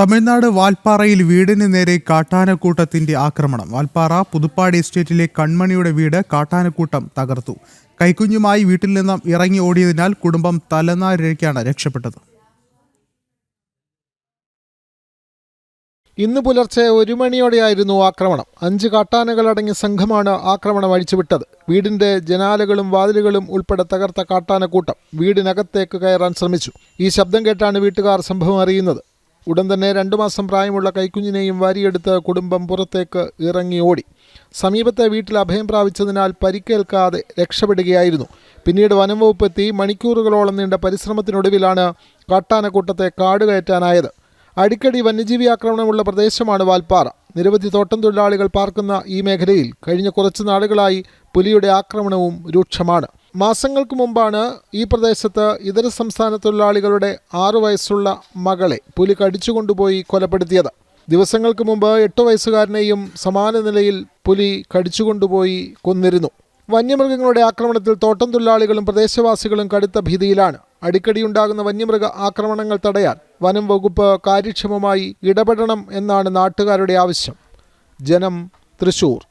തമിഴ്നാട് വാൽപ്പാറയിൽ വീടിന് നേരെ കാട്ടാനക്കൂട്ടത്തിന്റെ ആക്രമണം. വാൽപ്പാറ പുതുപ്പാടി എസ്റ്റേറ്റിലെ കൺമണിയുടെ വീട് കാട്ടാനക്കൂട്ടം തകർത്തു. കൈക്കുഞ്ഞുമായി വീട്ടിൽ നിന്നും ഇറങ്ങി ഓടിയതിനാൽ കുടുംബം തലനാരിഴയ്ക്കാണ് രക്ഷപ്പെട്ടത്. ഇന്ന് പുലർച്ചെ ഒരു മണിയോടെയായിരുന്നു ആക്രമണം. അഞ്ച് കാട്ടാനകളടങ്ങിയ സംഘമാണ് ആക്രമണം അഴിച്ചുവിട്ടത്. വീടിന്റെ ജനാലകളും വാതിലുകളും ഉൾപ്പെടെ തകർത്ത കാട്ടാനക്കൂട്ടം വീടിനകത്തേക്ക് കയറാൻ ശ്രമിച്ചു. ഈ ശബ്ദം കേട്ടാണ് വീട്ടുകാർ സംഭവം അറിയുന്നത്. ഉടൻ തന്നെ രണ്ടു മാസം പ്രായമുള്ള കൈക്കുഞ്ഞിനെയും വാരിയെടുത്ത് കുടുംബം പുറത്തേക്ക് ഇറങ്ങി ഓടി. സമീപത്തെ വീട്ടിൽ അഭയം പ്രാപിച്ചതിനാൽ പരിക്കേൽക്കാതെ രക്ഷപ്പെടുകയായിരുന്നു. പിന്നീട് വനം വകുപ്പ് എത്തി മണിക്കൂറുകളോളം നീണ്ട പരിശ്രമത്തിനൊടുവിലാണ് കാട്ടാനക്കൂട്ടത്തെ കാട് കയറ്റാനായത് അടിക്കടി വന്യജീവി ആക്രമണമുള്ള പ്രദേശമാണ് വാൽപ്പാറ. നിരവധി തോട്ടം തൊഴിലാളികൾ പാർക്കുന്ന ഈ മേഖലയിൽ കഴിഞ്ഞ കുറച്ച് നാളുകളായി പുലിയുടെ ആക്രമണവും രൂക്ഷമാണ്. മാസങ്ങൾക്ക് മുമ്പാണ് ഈ പ്രദേശത്ത് ഇതര സംസ്ഥാന തൊഴിലാളികളുടെ ആറു വയസ്സുള്ള മകളെ പുലി കടിച്ചുകൊണ്ടുപോയി കൊലപ്പെടുത്തിയത്. ദിവസങ്ങൾക്ക് മുമ്പ് എട്ട് വയസ്സുകാരനെയും സമാന നിലയിൽ പുലി കടിച്ചുകൊണ്ടുപോയി കൊന്നിരുന്നു. വന്യമൃഗങ്ങളുടെ ആക്രമണത്തിൽ തോട്ടം തൊഴിലാളികളും പ്രദേശവാസികളും കടുത്ത ഭീതിയിലാണ്. അടിക്കടിയുണ്ടാകുന്ന വന്യമൃഗ ആക്രമണങ്ങൾ തടയാൻ വനം വകുപ്പ് കാര്യക്ഷമമായി ഇടപെടണം എന്നാണ് നാട്ടുകാരുടെ ആവശ്യം. ജനം തൃശൂർ.